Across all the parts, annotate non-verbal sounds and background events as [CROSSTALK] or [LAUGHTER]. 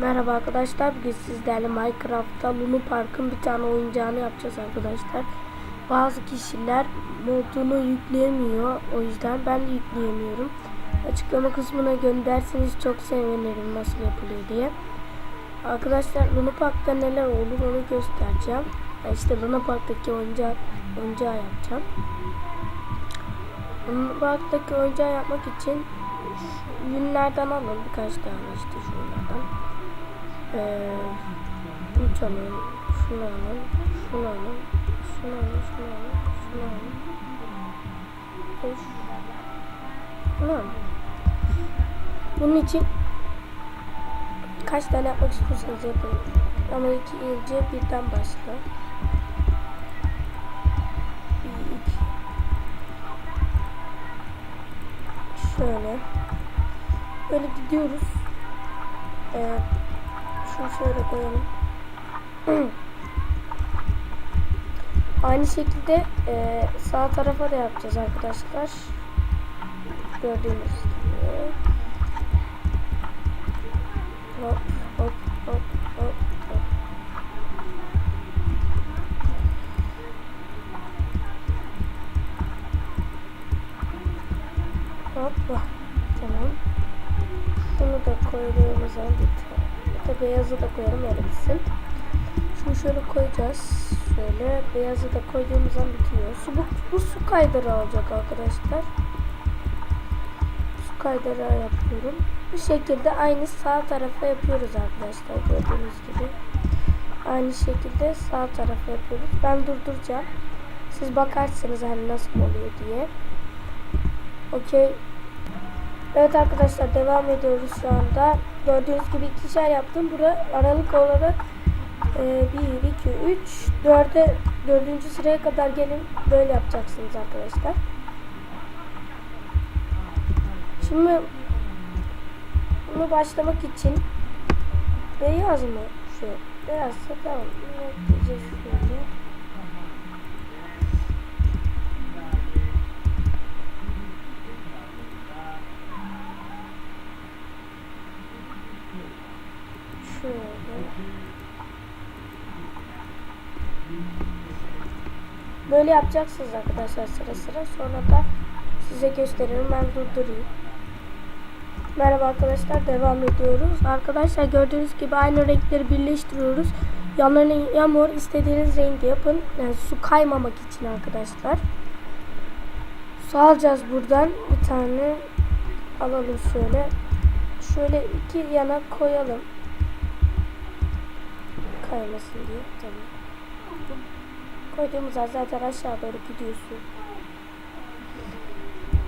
Merhaba arkadaşlar. Bugün sizlerle Minecraft'ta Luna Park'ın bir tane oyuncağını yapacağız arkadaşlar. Bazı kişiler modunu yükleyemiyor. O yüzden ben de yükleyemiyorum. Açıklama kısmına gönderseniz çok sevinirim nasıl yapılıyor diye. Arkadaşlar Luna Park'ta neler olur onu göstereceğim. İşte Luna Park'taki oyuncak, oyuncağı yapacağım. Luna Park'taki oyuncağı yapmak için yünlerden alın birkaç tane işte şunlardan. Ee, üç alın, şunu alın, şunu alın, şunu alın, şunu alın, şunu alın. Şunu alın. Bunun için kaç tane yapmak istiyorsanız yapın. Ama iki ince birden başla. Şöyle. Böyle gidiyoruz. Ee, şunu şöyle koyalım. [CLEARS THROAT] Aynı şekilde e, sağ tarafa da yapacağız arkadaşlar. Gördüğünüz Hoppa. Tamam. Bunu da koyduğumuz an bitiyor. Hatta beyazı da koyalım öyle. Şunu şöyle koyacağız. Şöyle beyazı da koyduğumuz an bitiyor. Su, bu, bu su kaydırağı olacak arkadaşlar. Su kaydırağı yapıyorum. Bu şekilde aynı sağ tarafa yapıyoruz arkadaşlar. Gördüğünüz gibi. Aynı şekilde sağ tarafa yapıyoruz. Ben durduracağım. Siz bakarsınız hani nasıl oluyor diye. Okey. Evet arkadaşlar devam ediyoruz şu anda. Gördüğünüz gibi ikişer yaptım. Burada aralık olarak e, 1, 2, 3, 4'e 4. sıraya kadar gelin. Böyle yapacaksınız arkadaşlar. Şimdi bunu başlamak için beyaz mı? Şu beyazsa tamam. Şöyle. Şöyle. Böyle yapacaksınız arkadaşlar sıra sıra. Sonra da size gösteririm. Ben durdurayım. Merhaba arkadaşlar. Devam ediyoruz. Arkadaşlar gördüğünüz gibi aynı renkleri birleştiriyoruz. Yanlarını yağmur istediğiniz rengi yapın. Yani su kaymamak için arkadaşlar. Su alacağız buradan. Bir tane alalım şöyle. Şöyle iki yana koyalım kaymasın diye tabii. Koyduğumuz yer zaten aşağı doğru gidiyorsun.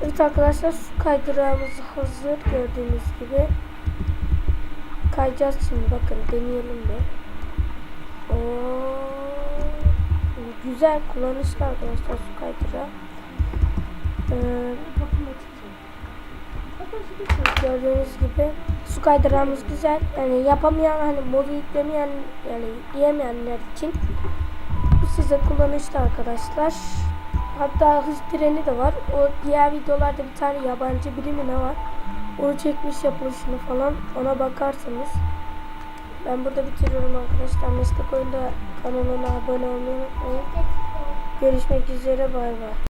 Evet arkadaşlar su kaydırağımız hazır gördüğünüz gibi. Kayacağız şimdi bakın deneyelim bir. Oo, güzel kullanışlı arkadaşlar su kaydırağı. Ee, gördüğünüz gibi su kaydırağımız güzel. Yani yapamayan hani modu yüklemeyen yani yükleyemeyenler için bu size kullanışlı arkadaşlar. Hatta hız treni de var. O diğer videolarda bir tane yabancı biri mi ne var? Onu çekmiş yapılışını falan. Ona bakarsanız. Ben burada bitiriyorum arkadaşlar. Meslek oyunda kanalına abone olmayı unutmayın. Görüşmek üzere bay bay.